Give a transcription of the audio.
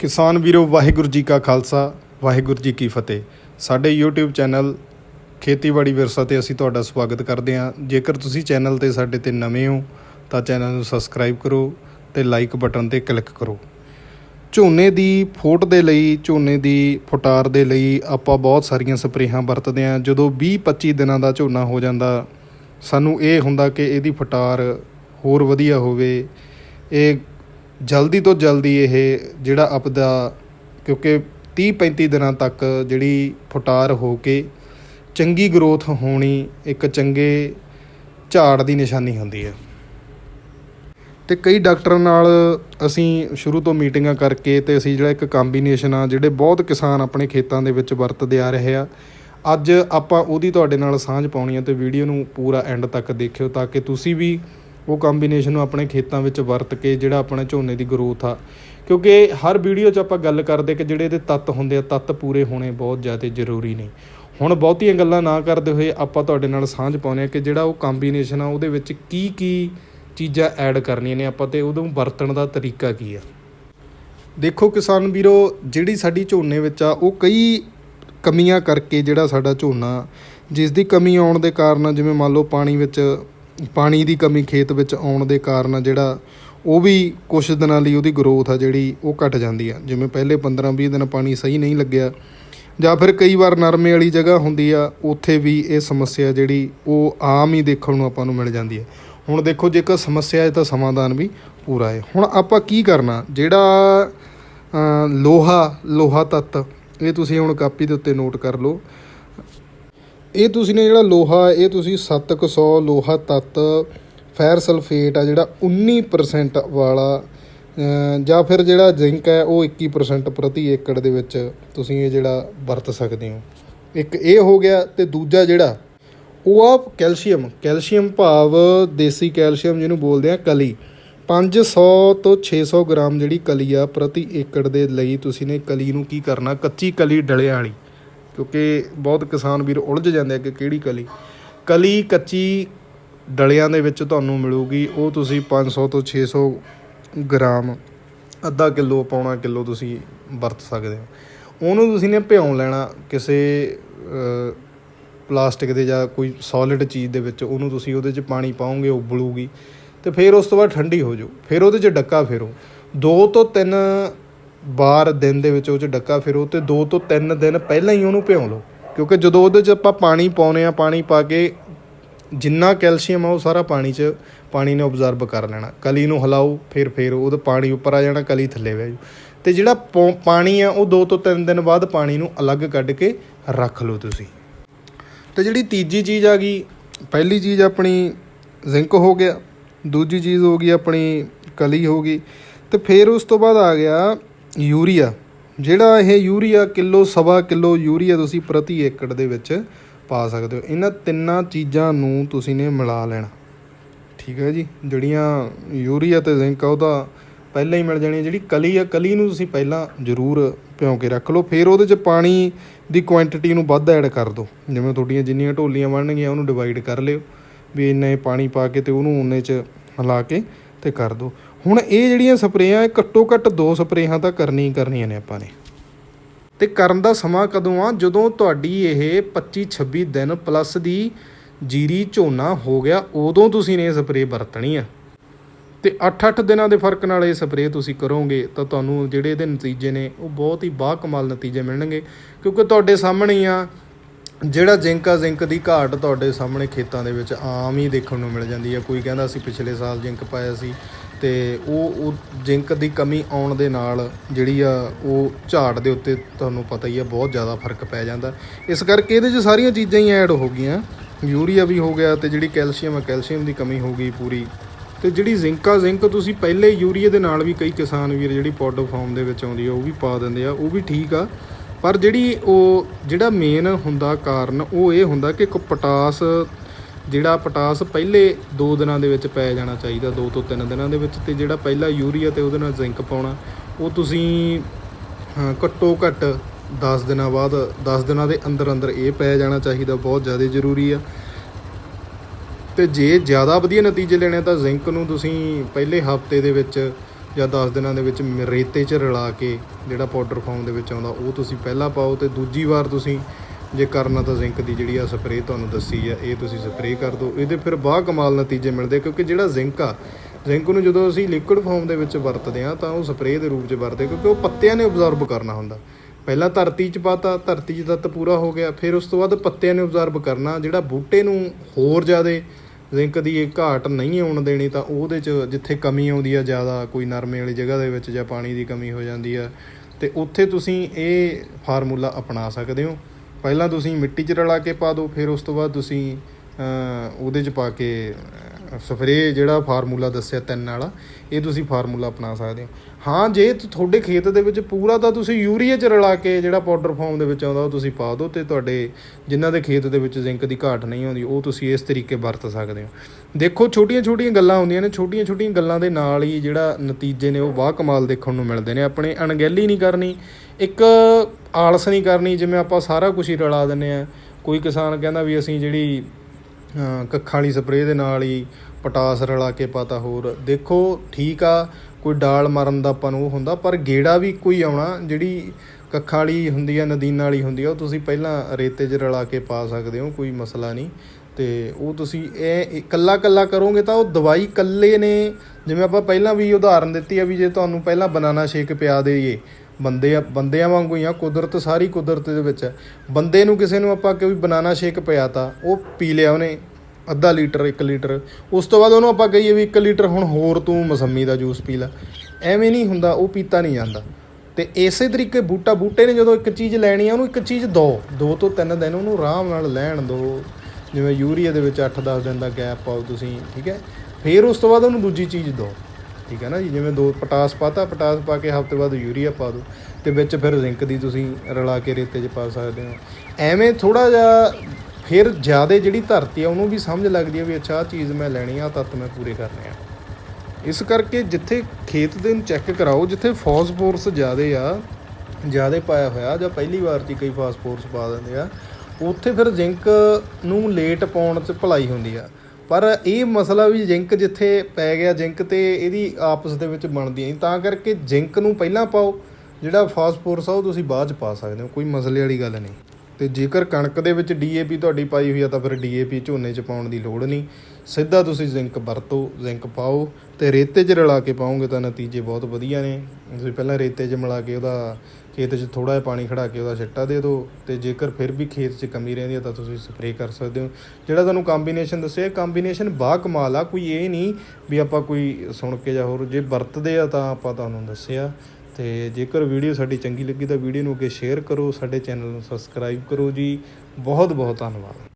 ਕਿਸਾਨ ਵੀਰੋ, ਵਾਹਿਗੁਰੂ ਜੀ ਕਾ ਖਾਲਸਾ, ਵਾਹਿਗੁਰੂ ਜੀ ਕੀ ਫਤਿਹ। ਸਾਡੇ YouTube ਚੈਨਲ ਖੇਤੀਬਾੜੀ ਵਿਰਸਾ ਤੇ ਅਸੀਂ ਤੁਹਾਡਾ ਸਵਾਗਤ ਕਰਦੇ ਹਾਂ। ਜੇਕਰ ਤੁਸੀਂ ਚੈਨਲ ਤੇ ਸਾਡੇ ਤੇ ਨਵੇਂ ਹੋ, ਤਾਂ ਚੈਨਲ ਨੂੰ ਸਬਸਕ੍ਰਾਈਬ ਕਰੋ ਤੇ ਲਾਈਕ ਬਟਨ ਤੇ ਕਲਿੱਕ ਕਰੋ। ਝੋਨੇ ਦੀ ਫੋਟ ਦੇ ਲਈ, ਝੋਨੇ ਦੀ ਫੁਟਾਰ ਦੇ ਲਈ ਆਪਾਂ ਬਹੁਤ ਸਾਰੀਆਂ ਸਪਰੇਹਾਂ ਵਰਤਦੇ ਹਾਂ। ਜਦੋਂ 20-25 ਦਿਨਾਂ ਦਾ ਝੋਨਾ ਹੋ ਜਾਂਦਾ, ਸਾਨੂੰ ਇਹ ਹੁੰਦਾ ਕਿ ਇਹਦੀ ਫੁਟਾਰ ਹੋਰ ਵਧੀਆ ਹੋਵੇ। ਇਹ ਜਲਦੀ ਤੋਂ ਜਲਦੀ ਇਹ ਜਿਹੜਾ ਆਪਦਾ, ਕਿਉਂਕਿ 30-35 ਦਿਨਾਂ ਤੱਕ ਜਿਹੜੀ ਫੁਟਾਰ ਹੋ ਕੇ ਚੰਗੀ ਗਰੋਥ ਹੋਣੀ ਇੱਕ ਚੰਗੇ ਝਾੜ ਦੀ ਨਿਸ਼ਾਨੀ ਹੁੰਦੀ ਹੈ। ਤੇ ਕਈ ਡਾਕਟਰਾਂ ਨਾਲ ਅਸੀਂ ਸ਼ੁਰੂ ਤੋਂ ਮੀਟਿੰਗਾਂ ਕਰਕੇ ਤੇ ਅਸੀਂ ਜਿਹੜਾ ਇੱਕ ਕੰਬੀਨੇਸ਼ਨ ਆ, ਜਿਹੜੇ ਬਹੁਤ ਕਿਸਾਨ ਆਪਣੇ ਖੇਤਾਂ ਦੇ ਵਿੱਚ ਵਰਤਦੇ ਆ ਰਹੇ ਆ, ਅੱਜ ਆਪਾਂ ਉਹਦੀ ਤੁਹਾਡੇ ਨਾਲ ਸਾਂਝ ਪਾਉਣੀ ਆ ਤੇ ਵੀਡੀਓ ਨੂੰ ਪੂਰਾ ਐਂਡ ਤੱਕ ਦੇਖਿਓ ਤਾਂ ਕਿ ਤੁਸੀਂ ਵੀ ਉਹ ਕੰਬੀਨੇਸ਼ਨ ਨੂੰ ਆਪਣੇ ਖੇਤਾਂ ਵਿੱਚ ਵਰਤ ਕੇ ਜਿਹੜਾ ਆਪਣੇ ਝੋਨੇ ਦੀ ਗਰੋਥ ਆ। ਕਿਉਂਕਿ ਹਰ ਵੀਡੀਓ 'ਚ ਆਪਾਂ ਗੱਲ ਕਰਦੇ ਕਿ ਜਿਹੜੇ ਇਹਦੇ ਤੱਤ ਹੁੰਦੇ ਆ, ਤੱਤ ਪੂਰੇ ਹੋਣੇ ਬਹੁਤ ਜ਼ਿਆਦਾ ਜ਼ਰੂਰੀ ਨੇ। ਹੁਣ ਬਹੁਤੀਆਂ ਗੱਲਾਂ ਨਾ ਕਰਦੇ ਹੋਏ ਆਪਾਂ ਤੁਹਾਡੇ ਨਾਲ ਸਾਂਝ ਪਾਉਂਦੇ ਆ ਕਿ ਜਿਹੜਾ ਉਹ ਕੰਬੀਨੇਸ਼ਨ ਆ, ਉਹਦੇ ਵਿੱਚ ਕੀ ਕੀ ਚੀਜ਼ਾਂ ਐਡ ਕਰਨੀਆਂ ਨੇ ਆਪਾਂ ਤੇ ਉਹਨੂੰ ਵਰਤਣ ਦਾ ਤਰੀਕਾ ਕੀ ਆ। ਦੇਖੋ ਕਿਸਾਨ ਵੀਰੋ, ਜਿਹੜੀ ਸਾਡੀ ਝੋਨੇ ਵਿੱਚ ਆ, ਉਹ ਕਈ ਕਮੀਆਂ ਕਰਕੇ ਜਿਹੜਾ ਸਾਡਾ ਝੋਨਾ, ਜਿਸ ਦੀ ਕਮੀ ਆਉਣ ਦੇ ਕਾਰਨ, ਜਿਵੇਂ ਮੰਨ ਲਓ ਪਾਣੀ ਵਿੱਚ ਪਾਣੀ ਦੀ ਕਮੀ ਖੇਤ ਵਿੱਚ ਆਉਣ ਦੇ ਕਾਰਨ ਜਿਹੜਾ ਉਹ ਵੀ ਕੁਝ ਦਿਨਾਂ ਲਈ ਉਹਦੀ ਗਰੋਥ ਆ ਜਿਹੜੀ ਉਹ ਘਟ ਜਾਂਦੀ ਆ। ਜਿਵੇਂ ਪਹਿਲੇ 15-20 ਦਿਨ ਪਾਣੀ ਸਹੀ ਨਹੀਂ ਲੱਗਿਆ ਜਾਂ ਫਿਰ ਕਈ ਵਾਰ ਨਰਮੇ ਵਾਲੀ ਜਗ੍ਹਾ ਹੁੰਦੀ ਆ, ਉੱਥੇ ਵੀ ਇਹ ਸਮੱਸਿਆ ਜਿਹੜੀ ਉਹ ਆਮ ਹੀ ਦੇਖਣ ਨੂੰ ਆਪਾਂ ਨੂੰ ਮਿਲ ਜਾਂਦੀ ਹੈ ਹੁਣ ਦੇਖੋ ਜੇਕਰ ਸਮੱਸਿਆ ਹੈ ਤਾਂ ਸਮਾਧਾਨ ਵੀ ਪੂਰਾ ਹੈ। ਹੁਣ ਆਪਾਂ ਕੀ ਕਰਨਾ? ਜਿਹੜਾ ਲੋਹਾ ਲੋਹਾ ਤੱਤ, ਇਹ ਤੁਸੀਂ ਹੁਣ ਕਾਪੀ ਦੇ ਉੱਤੇ ਨੋਟ ਕਰ ਲਓ। ਇਹ ਤੁਸੀਂ ਨੇ ਜਿਹੜਾ ਲੋਹਾ, ਇਹ ਤੁਸੀਂ 700 ਲੋਹਾ ਤੱਤ, ਫੈਰ ਸਲਫੇਟ ਆ ਜਿਹੜਾ 19% ਵਾਲਾ ਜਾਂ ਫਿਰ ਜਿਹੜਾ ਜ਼ਿੰਕ ਹੈ ਉਹ 21% ਪ੍ਰਤੀ ਏਕੜ ਦੇ ਵਿੱਚ ਤੁਸੀਂ ਇਹ ਜਿਹੜਾ ਵਰਤ ਸਕਦੇ ਹੋ। ਇੱਕ ਇਹ ਹੋ ਗਿਆ ਤੇ ਦੂਜਾ ਜਿਹੜਾ, ਉਹ ਆ ਕੈਲਸ਼ੀਅਮ। ਕੈਲਸ਼ੀਅਮ ਭਾਵ ਦੇਸੀ ਕੈਲਸ਼ੀਅਮ ਜਿਹਨੂੰ ਬੋਲਦੇ ਆ ਕਲੀ। 500 ਤੋਂ 600 ਗ੍ਰਾਮ ਜਿਹੜੀ ਕਲੀ ਆ ਪ੍ਰਤੀ ਏਕੜ ਦੇ ਲਈ ਤੁਸੀਂ ਨੇ ਕਲੀ ਨੂੰ ਕੀ ਕਰਨਾ, ਕੱਚੀ ਕਲੀ ਡਲਿਆਂ ਵਾਲੀ। ਕਿਉਂਕਿ ਬਹੁਤ ਕਿਸਾਨ ਵੀਰ ਉਲਝ ਜਾਂਦੇ ਆ ਕਿ ਕਿਹੜੀ ਕਲੀ। ਕਲੀ ਕੱਚੀ ਡਲਿਆਂ ਦੇ ਵਿੱਚ ਤੁਹਾਨੂੰ ਮਿਲੂਗੀ। ਉਹ ਤੁਸੀਂ 500 ਤੋਂ 600 ਗ੍ਰਾਮ ਅੱਧਾ ਕਿਲੋ ਪੌਣਾ ਕਿਲੋ ਤੁਸੀਂ ਵਰਤ ਸਕਦੇ ਹੋ। ਉਹਨੂੰ ਤੁਸੀਂ ਨੇ ਭਿਉਂ ਲੈਣਾ ਕਿਸੇ ਪਲਾਸਟਿਕ ਦੇ ਜਾਂ ਕੋਈ ਸੋਲਿਡ ਚੀਜ਼ ਦੇ ਵਿੱਚ। ਉਹਨੂੰ ਤੁਸੀਂ ਉਹਦੇ 'ਚ ਪਾਣੀ ਪਾਓਗੇ, ਉਬਲੂਗੀ ਤੇ ਫਿਰ ਉਸ ਤੋਂ ਬਾਅਦ ਠੰਡੀ ਹੋ ਜਾਊ। ਫਿਰ ਉਹਦੇ 'ਚ ਡੱਕਾ ਫੇਰੋ। ਦੋ ਤੋਂ ਤਿੰਨ ਬਾਰ ਦਿਨ ਦੇ ਵਿੱਚ ਉਹ 'ਚ ਡੱਕਾ, ਫਿਰੋ ਤੇ ਦੋ ਤੋਂ ਤਿੰਨ ਦਿਨ ਪਹਿਲਾਂ ਹੀ ਉਹਨੂੰ ਭਿਉਂ ਲਓ। ਕਿਉਂਕਿ ਜਦੋਂ ਉਹਦੇ 'ਚ ਆਪਾਂ ਪਾਣੀ ਪਾਉਨੇ ਆ, ਪਾਣੀ ਪਾ ਕੇ ਜਿੰਨਾ ਕੈਲਸ਼ੀਅਮ ਆ, ਉਹ ਸਾਰਾ ਪਾਣੀ 'ਚ, ਪਾਣੀ ਨੇ ਆਬਜ਼ਰਬ ਕਰ ਲੈਣਾ। ਕਲੀ ਨੂੰ ਹਿਲਾਓ, ਫਿਰ ਫਿਰ ਉਹਦਾ ਪਾਣੀ ਉੱਪਰ ਆ ਜਾਣਾ, ਕਲੀ ਥੱਲੇ ਬਹਿ ਜਾਊ ਤੇ ਜਿਹੜਾ ਪੌ- ਪਾਣੀ ਆ, ਉਹ ਦੋ ਤੋਂ ਤਿੰਨ ਦਿਨ ਬਾਅਦ ਪਾਣੀ ਨੂੰ ਅਲੱਗ ਕੱਢ ਕੇ ਰੱਖ ਲਓ ਤੁਸੀਂ। ਤੇ ਜਿਹੜੀ ਤੀਜੀ ਚੀਜ਼ ਆ ਗਈ, ਪਹਿਲੀ ਚੀਜ਼ ਆਪਣੀ ਜ਼ਿੰਕ ਹੋ ਗਿਆ, ਦੂਜੀ ਚੀਜ਼ ਹੋ ਗਈ ਆਪਣੀ ਕਲੀ ਹੋ ਗਈ। ਤੇ ਫਿਰ ਉਸ ਤੋਂ ਬਾਅਦ ਆ ਗਿਆ ਯੂਰੀਆ। ਜਿਹੜਾ ਇਹ ਯੂਰੀਆ ਕਿਲੋ, ਸਵਾ ਕਿਲੋ ਯੂਰੀਆ ਤੁਸੀਂ ਪ੍ਰਤੀ ਏਕੜ ਦੇ ਵਿੱਚ ਪਾ ਸਕਦੇ ਹੋ। ਇਹਨਾਂ ਤਿੰਨਾਂ ਚੀਜ਼ਾਂ ਨੂੰ ਤੁਸੀਂ ਨੇ ਮਿਲਾ ਲੈਣਾ। ਠੀਕ ਹੈ ਜੀ? ਜਿਹੜੀਆਂ ਯੂਰੀਆ ਤੇ ਜ਼ਿੰਕ ਆ ਉਹਦਾ ਪਹਿਲਾਂ ਹੀ ਮਿਲ ਜਾਣੀ ਜਿਹੜੀ ਕਲੀ ਆ, ਕਲੀ ਨੂੰ ਤੁਸੀਂ ਪਹਿਲਾਂ ਜ਼ਰੂਰ ਭਿਉਂ ਕੇ ਰੱਖ ਲਓ। ਫਿਰ ਉਹਦੇ 'ਚ ਪਾਣੀ ਦੀ ਕੁਆਂਟੀਟੀ ਨੂੰ ਵੱਧ ਐਡ ਕਰ ਦਿਓ। ਜਿਵੇਂ ਤੁਹਾਡੀਆਂ ਜਿੰਨੀਆਂ ਢੋਲੀਆਂ ਬਣਨਗੀਆਂ, ਉਹਨੂੰ ਡਿਵਾਈਡ ਕਰ ਲਿਓ। ਵੀ ਇੰਨਾ ਹੀ ਪਾਣੀ ਪਾ ਕੇ ਤੇ ਉਹਨੂੰ ਉਨੇ 'ਚ ਹਿਲਾ ਕੇ ਤੇ ਕਰ ਦਿਓ। ਹੁਣ ਇਹ ਜਿਹੜੀਆਂ ਸਪਰੇਆਂ, ਇਹ ਘੱਟੋ ਘੱਟ ਦੋ ਸਪਰੇਹਾਂ ਤਾਂ ਕਰਨੀ ਹੀ ਕਰਨੀਆਂ ਨੇ ਆਪਾਂ ਨੇ। ਤੇ ਕਰਨ ਦਾ ਸਮਾਂ ਕਦੋਂ ਆ? ਜਦੋਂ ਤੁਹਾਡੀ ਇਹ 25 26 ਦਿਨ ਪਲੱਸ ਦੀ ਜੀਰੀ ਝੋਨਾ ਹੋ ਗਿਆ, ਉਦੋਂ ਤੁਸੀਂ ਨੇ ਇਹ ਸਪਰੇਅ ਵਰਤਣੀ ਆ। ਤੇ 8-8 ਦਿਨਾਂ ਦੇ ਫ਼ਰਕ ਨਾਲ ਇਹ ਸਪਰੇਅ ਤੁਸੀਂ ਕਰੋਗੇ, ਤਾਂ ਤੁਹਾਨੂੰ ਜਿਹੜੇ ਇਹਦੇ ਨਤੀਜੇ ਨੇ, ਉਹ ਬਹੁਤ ਹੀ ਬਾਕਮਾਲ ਨਤੀਜੇ ਮਿਲਣਗੇ। ਕਿਉਂਕਿ ਤੁਹਾਡੇ ਸਾਹਮਣੇ ਹੀ ਆ, ਜਿਹੜਾ ਜ਼ਿੰਕ ਆ ਜ਼ਿੰਕ ਦੀ ਘਾਟ ਤੁਹਾਡੇ ਸਾਹਮਣੇ ਖੇਤਾਂ ਦੇ ਵਿੱਚ ਆਮ ਹੀ ਦੇਖਣ ਨੂੰ ਮਿਲ ਜਾਂਦੀ ਹੈ ਕੋਈ ਕਹਿੰਦਾ ਅਸੀਂ ਪਿਛਲੇ ਸਾਲ ਜ਼ਿੰਕ ਪਾਇਆ ਸੀ ਤੇ ਉਹ ਉਹ ਜ਼ਿੰਕ ਦੀ ਕਮੀ ਆਉਣ ਦੇ ਨਾਲ ਜਿਹੜੀ ਆ ਉਹ ਝਾੜ ਦੇ ਉੱਤੇ ਤੁਹਾਨੂੰ ਪਤਾ ਹੀ ਆ, ਬਹੁਤ ਜ਼ਿਆਦਾ ਫ਼ਰਕ ਪੈ ਜਾਂਦਾ। ਇਸ ਕਰਕੇ ਇਹਦੇ 'ਚ ਸਾਰੀਆਂ ਚੀਜ਼ਾਂ ਹੀ ਐਡ ਹੋ ਗਈਆਂ। ਯੂਰੀਆ ਵੀ ਹੋ ਗਿਆ ਤੇ ਜਿਹੜੀ ਕੈਲਸ਼ੀਅਮ ਆ, ਕੈਲਸ਼ੀਅਮ ਦੀ ਕਮੀ ਹੋ ਗਈ ਪੂਰੀ। ਤੇ ਜਿਹੜੀ ਜ਼ਿੰਕ ਆ ਜ਼ਿੰਕ ਤੁਸੀਂ ਪਹਿਲੇ ਯੂਰੀਆ ਦੇ ਨਾਲ ਵੀ ਕਈ ਕਿਸਾਨ ਵੀਰ ਜਿਹੜੀ ਪਾਊਡਰ ਫਾਰਮ ਦੇ ਵਿੱਚ ਆਉਂਦੀ ਆ, ਉਹ ਵੀ ਪਾ ਦਿੰਦੇ ਆ, ਉਹ ਵੀ ਠੀਕ ਆ। ਪਰ ਜਿਹੜੀ ਉਹ ਜਿਹੜਾ ਮੇਨ ਹੁੰਦਾ ਕਾਰਨ, ਉਹ ਇਹ ਹੁੰਦਾ ਕਿ ਇੱਕ ਪੋਟਾਸ ਜਿਹੜਾ ਪੋਟਾਸ ਪਹਿਲੇ 2 ਦਿਨਾਂ ਦੇ ਵਿੱਚ ਪੈ ਜਾਣਾ ਚਾਹੀਦਾ 2 ਤੋਂ 3 ਦਿਨਾਂ ਦੇ ਵਿੱਚ, ਤੇ ਜਿਹੜਾ ਪਹਿਲਾ ਯੂਰੀਆ ਤੇ ਉਹਦੇ ਨਾਲ ਜ਼ਿੰਕ ਪਾਉਣਾ, ਉਹ ਤੁਸੀਂ ਘੱਟੋ ਘੱਟ 10 ਦਿਨਾਂ ਬਾਅਦ 10 ਦਿਨਾਂ ਦੇ ਅੰਦਰ ਅੰਦਰ ਇਹ ਪੈ ਜਾਣਾ ਚਾਹੀਦਾ, ਬਹੁਤ ਜ਼ਿਆਦਾ ਜ਼ਰੂਰੀ ਆ। ਤੇ ਜੇ ਜ਼ਿਆਦਾ ਵਧੀਆ ਨਤੀਜੇ ਲੈਣੇ ਆ ਤਾਂ ਜ਼ਿੰਕ ਨੂੰ ਤੁਸੀਂ ਪਹਿਲੇ ਹਫ਼ਤੇ ਦੇ ਵਿੱਚ ਜਾਂ 10 ਦਿਨਾਂ ਦੇ ਵਿੱਚ ਰੇਤੇ 'ਚ ਰਲਾ ਕੇ ਜਿਹੜਾ ਪਾਊਡਰ ਫਾਰਮ ਦੇ ਵਿੱਚ ਆਉਂਦਾ, ਉਹ ਤੁਸੀਂ ਪਹਿਲਾਂ ਪਾਓ ਤੇ ਦੂਜੀ ਵਾਰ ਤੁਸੀਂ ਜੇ ਕਰਨਾ ਤਾਂ ਜ਼ਿੰਕ ਦੀ ਜਿਹੜੀ ਆ ਸਪਰੇਅ ਤੁਹਾਨੂੰ ਦੱਸੀ ਆ, ਇਹ ਤੁਸੀਂ ਸਪਰੇਅ ਕਰ ਦਿਓ। ਇਹਦੇ ਫਿਰ ਬਾਹ ਕਮਾਲ ਨਤੀਜੇ ਮਿਲਦੇ ਕਿਉਂਕਿ ਜਿਹੜਾ ਜ਼ਿੰਕ ਆ ਜ਼ਿੰਕ ਨੂੰ ਜਦੋਂ ਅਸੀਂ ਲਿਕੁਇਡ ਫਾਰਮ ਦੇ ਵਿੱਚ ਵਰਤਦੇ ਆ, ਤਾਂ ਉਹ ਸਪਰੇਅ ਦੇ ਰੂਪ 'ਚ ਵਰਤਦੇ ਕਿਉਂਕਿ ਉਹ ਪੱਤਿਆਂ ਨੇ ਅਬਜ਼ਰਬ ਕਰਨਾ ਹੁੰਦਾ। ਪਹਿਲਾਂ ਧਰਤੀ 'ਚ ਪਾਤਾ, ਧਰਤੀ 'ਚ ਤੱਤ ਪੂਰਾ ਹੋ ਗਿਆ, ਫਿਰ ਉਸ ਤੋਂ ਬਾਅਦ ਪੱਤਿਆਂ ਨੇ ਅਬਜ਼ਰਬ ਕਰਨਾ, ਜਿਹੜਾ ਬੂਟੇ ਨੂੰ ਹੋਰ ਜ਼ਿਆਦਾ ਜ਼ਿੰਕ ਦੀ ਇਹ ਘਾਟ ਨਹੀਂ ਆਉਣ ਦੇਣੀ, ਤਾਂ ਉਹਦੇ 'ਚ ਜਿੱਥੇ ਕਮੀ ਆਉਂਦੀ ਆ ਜ਼ਿਆਦਾ, ਕੋਈ ਨਰਮੇ ਵਾਲੀ ਜਗ੍ਹਾ ਦੇ ਵਿੱਚ ਜਾਂ ਪਾਣੀ ਦੀ ਕਮੀ ਹੋ ਜਾਂਦੀ ਆ, ਤੇ ਉੱਥੇ ਤੁਸੀਂ ਇਹ ਫਾਰਮੂਲਾ ਅਪਣਾ ਸਕਦੇ ਹੋ। ਪਹਿਲਾਂ ਤੁਸੀਂ ਮਿੱਟੀ 'ਚ ਰਲਾ ਕੇ ਪਾ ਦਿਓ, ਫਿਰ ਉਸ ਤੋਂ ਬਾਅਦ ਤੁਸੀਂ ਉਹਦੇ 'ਚ ਪਾ ਕੇ ਸਪਰੇਅ ਜਿਹੜਾ ਫਾਰਮੂਲਾ ਦੱਸਿਆ ਤਿੰਨ ਵਾਲਾ, ਇਹ ਤੁਸੀਂ ਫਾਰਮੂਲਾ ਅਪਣਾ ਸਕਦੇ ਹੋ। ਹਾਂ, ਜੇ ਤੁਹਾਡੇ ਖੇਤ ਦੇ ਵਿੱਚ ਪੂਰਾ ਤਾਂ ਤੁਸੀਂ ਯੂਰੀਆ 'ਚ ਰਲਾ ਕੇ ਜਿਹੜਾ ਪਾਊਡਰ ਫਾਰਮ ਦੇ ਵਿੱਚ ਆਉਂਦਾ ਉਹ ਤੁਸੀਂ ਪਾ ਦਿਓ ਤੇ ਤੁਹਾਡੇ ਜਿਨ੍ਹਾਂ ਦੇ ਖੇਤ ਦੇ ਵਿੱਚ ਜ਼ਿੰਕ ਦੀ ਘਾਟ ਨਹੀਂ ਆਉਂਦੀ, ਉਹ ਤੁਸੀਂ ਇਸ ਤਰੀਕੇ ਵਰਤ ਸਕਦੇ ਹੋ। ਦੇਖੋ, ਛੋਟੀਆਂ-ਛੋਟੀਆਂ ਗੱਲਾਂ ਹੁੰਦੀਆਂ ਨੇ, ਛੋਟੀਆਂ-ਛੋਟੀਆਂ ਗੱਲਾਂ ਦੇ ਨਾਲ ਹੀ ਜਿਹੜਾ ਨਤੀਜੇ ਨੇ ਉਹ ਵਾਹ ਕਮਾਲ ਦੇਖਣ ਨੂੰ ਮਿਲਦੇ ਨੇ। ਆਪਣੇ ਅਣਗਹਿਲੀ ਨਹੀਂ ਕਰਨੀ, ਇੱਕ ਆਲਸ ਨਹੀਂ ਕਰਨੀ, ਜਿਵੇਂ ਆਪਾਂ ਸਾਰਾ ਕੁਝ ਹੀ ਰਲਾ ਦਿੰਨੇ ਆ ਕੋਈ ਕਿਸਾਨ ਕਹਿੰਦਾ ਵੀ ਅਸੀਂ ਜਿਹੜੀ ਕੱਖਾਂ ਵਾਲੀ ਸਪਰੇਅ ਦੇ ਨਾਲ ਹੀ ਪਟਾਸ ਰਲਾ ਕੇ ਪਤਾ ਹੋਰ। ਦੇਖੋ, ਠੀਕ ਆ, ਕੋਈ ਡਾਲ ਮਰਨ ਦਾ ਆਪਾਂ ਨੂੰ ਉਹ ਹੁੰਦਾ, ਪਰ ਗੇੜਾ ਵੀ ਕੋਈ ਆਉਣਾ, ਜਿਹੜੀ ਕੱਖਾਂ ਵਾਲੀ ਹੁੰਦੀ ਆ, ਨਦੀਨਾਂ ਵਾਲੀ ਹੁੰਦੀ ਆ, ਉਹ ਤੁਸੀਂ ਪਹਿਲਾਂ ਰੇਤੇ 'ਚ ਰਲਾ ਕੇ ਪਾ ਸਕਦੇ ਹੋ, ਕੋਈ ਮਸਲਾ ਨਹੀਂ। ਤੇ ਉਹ ਤੁਸੀਂ ਇਹ ਇਕੱਲਾ ਇਕੱਲਾ ਕਰੋਗੇ ਤਾਂ ਉਹ ਦਵਾਈ ਇਕੱਲੇ ਨੇ, ਜਿਵੇਂ ਆਪਾਂ ਪਹਿਲਾਂ ਵੀ ਉਦਾਹਰਨ ਦਿੱਤੀ ਆ ਵੀ ਜੇ ਤੁਹਾਨੂੰ ਪਹਿਲਾਂ ਬਨਾਨਾ ਸ਼ੇਕ ਪਿਆ ਦੇਈਏ ਬੰਦੇ ਆ ਬੰਦਿਆਂ ਵਾਂਗੂ ਹੀ ਆ, ਕੁਦਰਤ ਸਾਰੀ ਕੁਦਰਤ ਦੇ ਵਿੱਚ ਹੈ। ਬੰਦੇ ਨੂੰ ਕਿਸੇ ਨੂੰ ਆਪਾਂ ਕੋਈ ਬਨਾਨਾ ਸ਼ੇਕ ਪਿਆਤਾ ਉਹ ਪੀ ਲਿਆ ਉਹਨੇ, ਅੱਧਾ ਲੀਟਰ 1 ਲੀਟਰ। ਉਸ ਤੋਂ ਬਾਅਦ ਉਹਨੂੰ ਆਪਾਂ ਕਹੀਏ ਵੀ 1 ਲੀਟਰ ਹੁਣ ਹੋਰ ਤੂੰ ਮਸੰਮੀ ਦਾ ਜੂਸ ਪੀ ਲੈ। ਐਵੇਂ ਨਹੀਂ ਹੁੰਦਾ, ਉਹ ਪੀਤਾ ਨਹੀਂ ਜਾਂਦਾ। ਤੇ ਇਸੇ ਤਰੀਕੇ ਬੂਟਾ ਬੂਟੇ ਨੇ ਜਦੋਂ ਇੱਕ ਚੀਜ਼ ਲੈਣੀ ਆ, ਉਹਨੂੰ ਇੱਕ ਚੀਜ਼ ਦੋ। ਦੋ ਤੋਂ ਤਿੰਨ ਦਿਨ ਉਹਨੂੰ ਆਰਾਮ ਨਾਲ ਲੈਣ ਦਿਓ ਜਿਵੇਂ ਯੂਰੀਆ ਦੇ ਵਿੱਚ 8-10 ਦਿਨ ਦਾ ਗੈਪ ਪਾਓ ਤੁਸੀਂ, ਠੀਕ ਹੈ? ਫਿਰ ਉਸ ਤੋਂ ਬਾਅਦ ਉਹਨੂੰ ਦੂਜੀ ਚੀਜ਼ ਦਿਓ ਠੀਕ ਹੈ ਨਾ ਜੀ, ਜਿਵੇਂ ਦੋ ਪਟਾਸ ਪਾਤਾ, ਪਟਾਸ ਪਾ ਕੇ ਹਫ਼ਤੇ ਬਾਅਦ ਯੂਰੀਆ ਪਾ ਦਿਓ ਤੇ ਵਿੱਚ ਫਿਰ ਜ਼ਿੰਕ ਦੀ ਤੁਸੀਂ ਰਲਾ ਕੇ ਰੇਤੇ 'ਚ ਪਾ ਸਕਦੇ ਹੋ। ਐਵੇਂ ਥੋੜਾ ਜਿਹਾ ਫਿਰ ਜਿਆਦੇ ਜਿਹੜੀ ਧਰਤੀ ਆ, ਉਹਨੂੰ ਵੀ ਸਮਝ ਲੱਗਦੀ ਹੈ ਵੀ ਅੱਛਾ, ਆਹ ਚੀਜ਼ ਮੈਂ ਲੈਣੀ ਆ, ਆਹ ਤੱਤ ਮੈਂ ਪੂਰੇ ਕਰਨੇ ਆ। ਇਸ ਕਰਕੇ ਜਿੱਥੇ ਖੇਤ ਦੇ ਨੂੰ ਚੈੱਕ ਕਰਾਓ, ਜਿੱਥੇ ਫਾਸਫੋਰਸ ਜ਼ਿਆਦੇ ਆ, ਜ਼ਿਆਦੇ ਪਾਇਆ ਹੋਇਆ, ਜਾਂ ਪਹਿਲੀ ਵਾਰ 'ਚ ਕਈ ਫਾਸਫੋਰਸ ਪਾ ਦਿੰਦੇ ਆ, ਉੱਥੇ ਫਿਰ ਜ਼ਿੰਕ ਨੂੰ ਲੇਟ ਪਾਉਣ 'ਚ ਭਲਾਈ ਹੁੰਦੀ ਆ। ਪਰ ਇਹ ਮਸਲਾ ਵੀ ਜ਼ਿੰਕ ਜਿੱਥੇ ਪੈ ਗਿਆ, ਜ਼ਿੰਕ ਤੇ ਇਹਦੀ ਆਪਸ ਦੇ ਵਿੱਚ ਬਣਦੀ ਨਹੀਂ ਤਾਂ ਕਰਕੇ ਜ਼ਿੰਕ ਨੂੰ ਪਹਿਲਾਂ ਪਾਓ, ਜਿਹੜਾ ਫਾਸਫੋਰਸ ਆ ਉਹ ਤੁਸੀਂ ਬਾਅਦ 'ਚ ਪਾ ਸਕਦੇ ਹੋ, ਕੋਈ ਮਸਲੇ ਵਾਲੀ ਗੱਲ ਨਹੀਂ। ਤੇ ਜੇਕਰ ਕਣਕ ਦੇ ਵਿੱਚ ਡੀਏਪੀ ਤੁਹਾਡੀ ਪਾਈ ਹੋਈ ਆ, ਤਾਂ ਫਿਰ ਡੀਏਪੀ ਝੋਨੇ 'ਚ ਪਾਉਣ ਦੀ ਲੋੜ ਨਹੀਂ। ਸਿੱਧਾ ਤੁਸੀਂ ਜ਼ਿੰਕ ਵਰਤੋ, ਜ਼ਿੰਕ ਪਾਓ ਤੇ ਰੇਤੇ 'ਚ ਰਲਾ ਕੇ ਪਾਓਗੇ ਤਾਂ ਨਤੀਜੇ ਬਹੁਤ ਵਧੀਆ ਨੇ। ਤੁਸੀਂ ਪਹਿਲਾਂ ਰੇਤੇ 'ਚ ਮਿਲਾ ਕੇ ਉਹਦਾ ਖੇਤ 'ਚ ਥੋੜਾ ਜਿਹਾ ਪਾਣੀ ਖੜਾ ਕੇ ਉਹਦਾ ਛਿੱਟਾ ਦੇ ਦਿਓ ਤੇ ਜੇਕਰ ਫਿਰ ਵੀ ਖੇਤ 'ਚ ਕਮੀ ਰਹਿੰਦੀ ਹੈ ਤਾਂ ਤੁਸੀਂ ਸਪਰੇਅ ਕਰ ਸਕਦੇ ਹੋ। ਜਿਹੜਾ ਤੁਹਾਨੂੰ ਕੰਬੀਨੇਸ਼ਨ ਦੱਸਿਆ ਕੰਬੀਨੇਸ਼ਨ ਬਾ ਕਮਾਲ ਆ, ਕੋਈ ਇਹ ਨਹੀਂ ਵੀ ਆਪਾਂ ਕੋਈ ਸੁਣ ਕੇ ਜਾਂ ਹੋਰ, ਜੇ ਵਰਤਦੇ ਆ ਤਾਂ ਆਪਾਂ ਤੁਹਾਨੂੰ ਦੱਸਿਆ। ਤੇ ਜੇਕਰ ਵੀਡੀਓ ਸਾਡੀ ਚੰਗੀ ਲੱਗੀ ਤਾਂ ਵੀਡੀਓ ਨੂੰ ਅੱਗੇ ਸ਼ੇਅਰ ਕਰੋ, ਸਾਡੇ ਚੈਨਲ ਨੂੰ ਸਬਸਕ੍ਰਾਈਬ ਕਰੋ ਜੀ। ਬਹੁਤ ਬਹੁਤ ਧੰਨਵਾਦ।